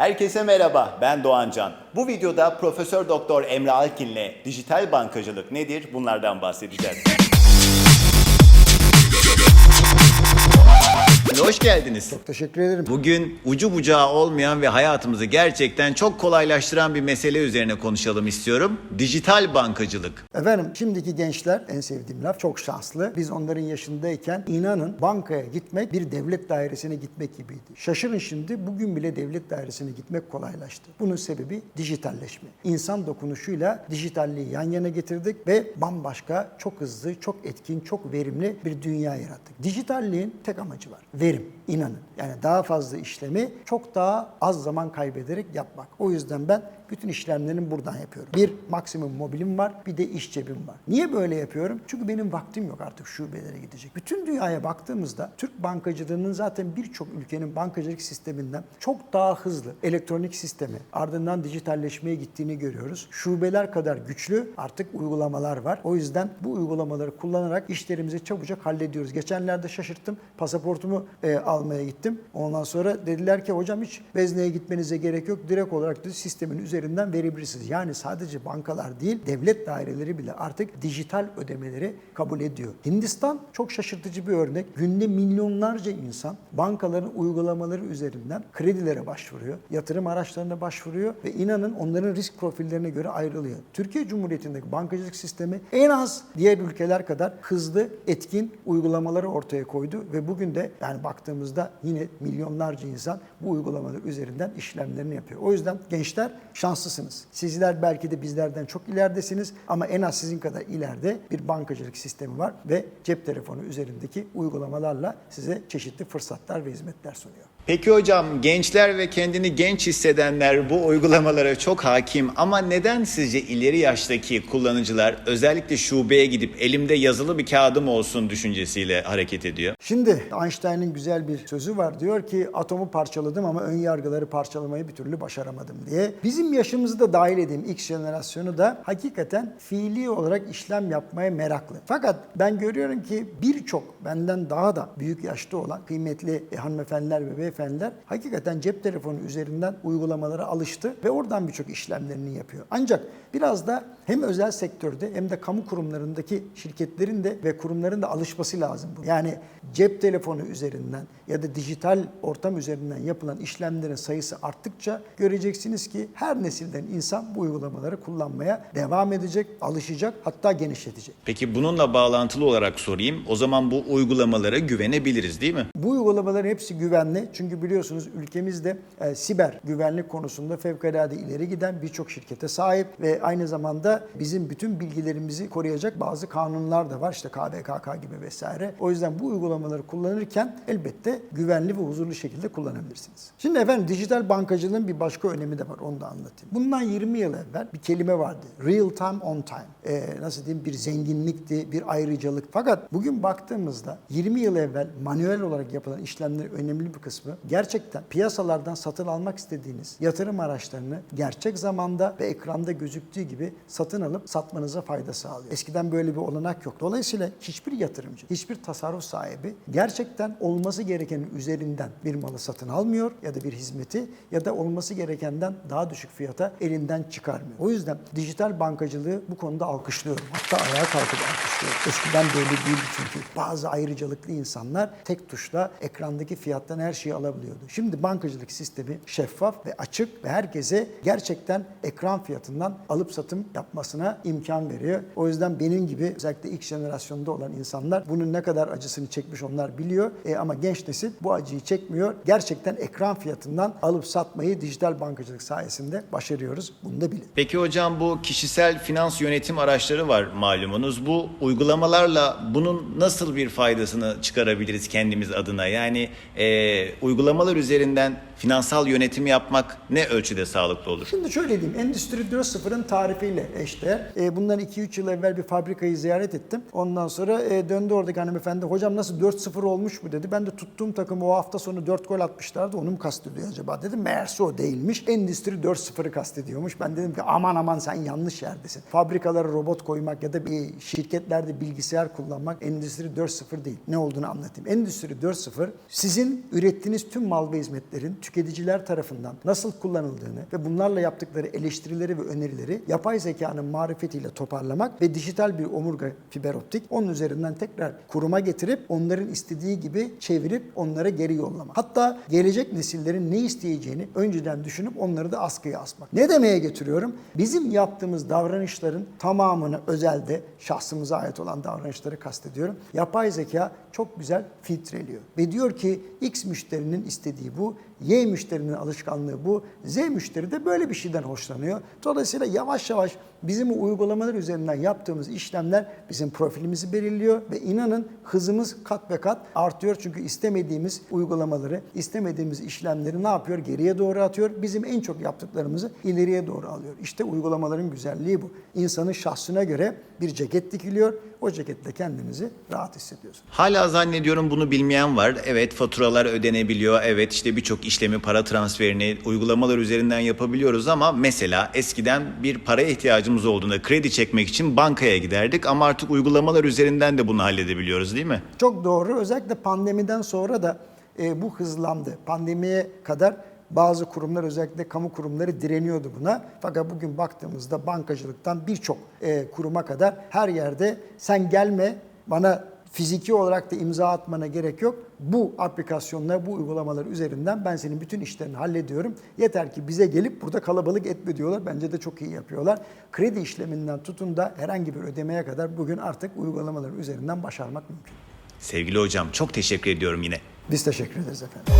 Herkese merhaba, ben Doğan Can. Bu videoda Profesör Doktor Emre Alkin'le dijital bankacılık nedir bunlardan bahsedeceğiz. Hoş geldiniz. Teşekkür ederim. Bugün ucu bucağı olmayan ve hayatımızı gerçekten çok kolaylaştıran bir mesele üzerine konuşalım istiyorum. Dijital bankacılık. Efendim şimdiki gençler en sevdiğim laf çok şanslı. Biz onların yaşındayken inanın bankaya gitmek bir devlet dairesine gitmek gibiydi. Şaşırın şimdi bugün bile devlet dairesine gitmek kolaylaştı. Bunun sebebi dijitalleşme. İnsan dokunuşuyla dijitalliği yan yana getirdik ve bambaşka, çok hızlı, çok etkin, çok verimli bir dünya yarattık. Dijitalliğin tek amacı var. Verim. inanın. Yani daha fazla işlemi çok daha az zaman kaybederek yapmak. O yüzden ben bütün işlemlerimi buradan yapıyorum. Bir maksimum mobilim var, bir de iş cebim var. Niye böyle yapıyorum? Çünkü benim vaktim yok artık şubelere gidecek. Bütün dünyaya baktığımızda Türk bankacılığının zaten birçok ülkenin bankacılık sisteminden çok daha hızlı elektronik sistemi ardından dijitalleşmeye gittiğini görüyoruz. Şubeler kadar güçlü artık uygulamalar var. O yüzden bu uygulamaları kullanarak işlerimizi çabucak hallediyoruz. Geçenlerde şaşırttım. Pasaportumu e, almaya gittim. Ondan sonra dediler ki hocam hiç vezneye gitmenize gerek yok. Direkt olarak dedi, sistemin üzerinden verebilirsiniz. Yani sadece bankalar değil, devlet daireleri bile artık dijital ödemeleri kabul ediyor. Hindistan çok şaşırtıcı bir örnek. Günde milyonlarca insan bankaların uygulamaları üzerinden kredilere başvuruyor. Yatırım araçlarına başvuruyor ve inanın onların risk profillerine göre ayrılıyor. Türkiye Cumhuriyeti'ndeki bankacılık sistemi en az diğer ülkeler kadar hızlı, etkin uygulamaları ortaya koydu ve bugün de yani baktığımızda yine milyonlarca insan bu uygulamalar üzerinden işlemlerini yapıyor. O yüzden gençler şanslısınız. Sizler belki de bizlerden çok ileridesiniz ama en az sizin kadar ileride bir bankacılık sistemi var ve cep telefonu üzerindeki uygulamalarla size çeşitli fırsatlar ve hizmetler sunuyor. Peki hocam gençler ve kendini genç hissedenler bu uygulamalara çok hakim ama neden sizce ileri yaştaki kullanıcılar özellikle şubeye gidip elimde yazılı bir kağıdım olsun düşüncesiyle hareket ediyor? Şimdi Einstein'ın güzel bir sözü var. Diyor ki atomu parçaladım ama ön yargıları parçalamayı bir türlü başaramadım diye. Bizim yaşımızı da dahil edeyim X jenerasyonu da hakikaten fiili olarak işlem yapmaya meraklı. Fakat ben görüyorum ki birçok benden daha da büyük yaşta olan kıymetli hanımefendiler ve beyefendiler hakikaten cep telefonu üzerinden uygulamalara alıştı ve oradan birçok işlemlerini yapıyor. Ancak biraz da hem özel sektörde hem de kamu kurumlarındaki şirketlerin de ve kurumların da alışması lazım bu. Yani cep telefonu üzerinden ya da dijital ortam üzerinden yapılan işlemlerin sayısı arttıkça göreceksiniz ki her nesilden insan bu uygulamaları kullanmaya devam edecek, alışacak hatta genişletecek. Peki bununla bağlantılı olarak sorayım. O zaman bu uygulamalara güvenebiliriz değil mi? Bu uygulamaların hepsi güvenli. Çünkü biliyorsunuz ülkemizde e, siber güvenlik konusunda fevkalade ileri giden birçok şirkete sahip ve aynı zamanda bizim bütün bilgilerimizi koruyacak bazı kanunlar da var. İşte KVKK gibi vesaire. O yüzden bu uygulamaları kullanırken elbette güvenli ve huzurlu şekilde kullanabilirsiniz. Şimdi efendim dijital bankacılığın bir başka önemi de var. Onu da anlatayım. Bundan 20 yıl evvel bir kelime vardı. Real time on time. E, nasıl diyeyim bir zenginlikti, bir ayrıcalık. Fakat bugün baktığımızda 20 yıl evvel manuel olarak yapılan işlemlerin önemli bir kısmı gerçekten piyasalardan satın almak istediğiniz yatırım araçlarını gerçek zamanda ve ekranda gözüktüğü gibi satın alıp satmanıza fayda sağlıyor. Eskiden böyle bir olanak yok. Dolayısıyla hiçbir yatırımcı, hiçbir tasarruf sahibi gerçekten olması gerekenin üzerinden bir malı satın almıyor ya da bir hizmeti ya da olması gerekenden daha düşük fiyata elinden çıkarmıyor. O yüzden dijital bankacılığı bu konuda alkışlıyorum. Hatta ayağa kalkıp alkışlıyorum. Eskiden böyle değildi çünkü. Bazı ayrıcalıklı insanlar tek tuşla ekrandaki fiyattan her şeyi alabiliyordu. Şimdi bankacılık sistemi şeffaf ve açık ve herkese gerçekten ekran fiyatından alıp satım yapmasına imkan veriyor. O yüzden benim gibi özellikle ilk jenerasyonda olan insanlar bunun ne kadar acısını çekmiş onlar biliyor. E, ama genç nesil bu acıyı çekmiyor. Gerçekten ekran fiyatından alıp satmayı dijital bankacılık sayesinde başarıyoruz. Bunu da bilin. Peki hocam bu kişisel finans yönetim araçları var malumunuz. Bu uygulamalarla bunun nasıl bir faydasını çıkarabiliriz kendimiz adına? Yani e, uygulamalar üzerinden finansal yönetim yapmak ne ölçüde sağlıklı olur? Şimdi şöyle diyeyim, Endüstri 4.0'ın tarifiyle eşdeğer. E, bundan 2-3 yıl evvel bir fabrikayı ziyaret ettim. Ondan sonra e, döndü oradaki hanımefendi, hocam nasıl 4-0 olmuş bu dedi. Ben de tuttuğum takım o hafta sonu 4 gol atmışlardı, onu mu kastediyor acaba dedim. Meğerse o değilmiş, Endüstri 4.0'ı kastediyormuş. Ben dedim ki aman aman sen yanlış yerdesin. Fabrikalara robot koymak ya da bir şirketlerde bilgisayar kullanmak Endüstri 4.0 değil. Ne olduğunu anlatayım. Endüstri 4.0 sizin ürettiğiniz tüm mal ve hizmetlerin tüketiciler tarafından nasıl kullanıldığını ve bunlarla yaptıkları eleştirileri ve önerileri yapay zekanın marifetiyle toparlamak ve dijital bir omurga fiber optik onun üzerinden tekrar kuruma getirip onların istediği gibi çevirip onlara geri yollamak. Hatta gelecek nesillerin ne isteyeceğini önceden düşünüp onları da askıya asmak. Ne demeye getiriyorum? Bizim yaptığımız davranışların tamamını özelde şahsımıza ait olan davranışları kastediyorum. Yapay zeka çok güzel filtreliyor. Ve diyor ki X müşterinin istediği bu, Y müşterinin alışkanlığı bu, Z müşteri de böyle bir şeyden hoşlanıyor. Dolayısıyla yavaş yavaş bizim uygulamalar üzerinden yaptığımız işlemler bizim profilimizi belirliyor ve inanın hızımız kat ve kat artıyor. Çünkü istemediğimiz uygulamaları, istemediğimiz işlemleri ne yapıyor? Geriye doğru atıyor. Bizim en çok yaptıklarımızı ileriye doğru alıyor. İşte uygulamaların güzelliği bu. İnsanın şahsına göre bir ceket dikiliyor. O ceketle kendinizi rahat hissediyorsunuz. Hala zannediyorum bunu bilmeyen var. Evet faturalar ödenebiliyor. Evet işte birçok işlemi para transferini uygulamalar üzerinden yapabiliyoruz ama mesela eskiden bir paraya ihtiyacımız olduğunda kredi çekmek için bankaya giderdik ama artık uygulamalar üzerinden de bunu halledebiliyoruz değil mi? Çok doğru. Özellikle pandemiden sonra da e, bu hızlandı. Pandemiye kadar bazı kurumlar özellikle kamu kurumları direniyordu buna. Fakat bugün baktığımızda bankacılıktan birçok e, kuruma kadar her yerde sen gelme bana fiziki olarak da imza atmana gerek yok. Bu aplikasyonlar, bu uygulamalar üzerinden ben senin bütün işlerini hallediyorum. Yeter ki bize gelip burada kalabalık etme diyorlar. Bence de çok iyi yapıyorlar. Kredi işleminden tutun da herhangi bir ödemeye kadar bugün artık uygulamalar üzerinden başarmak mümkün. Sevgili hocam çok teşekkür ediyorum yine. Biz teşekkür ederiz efendim.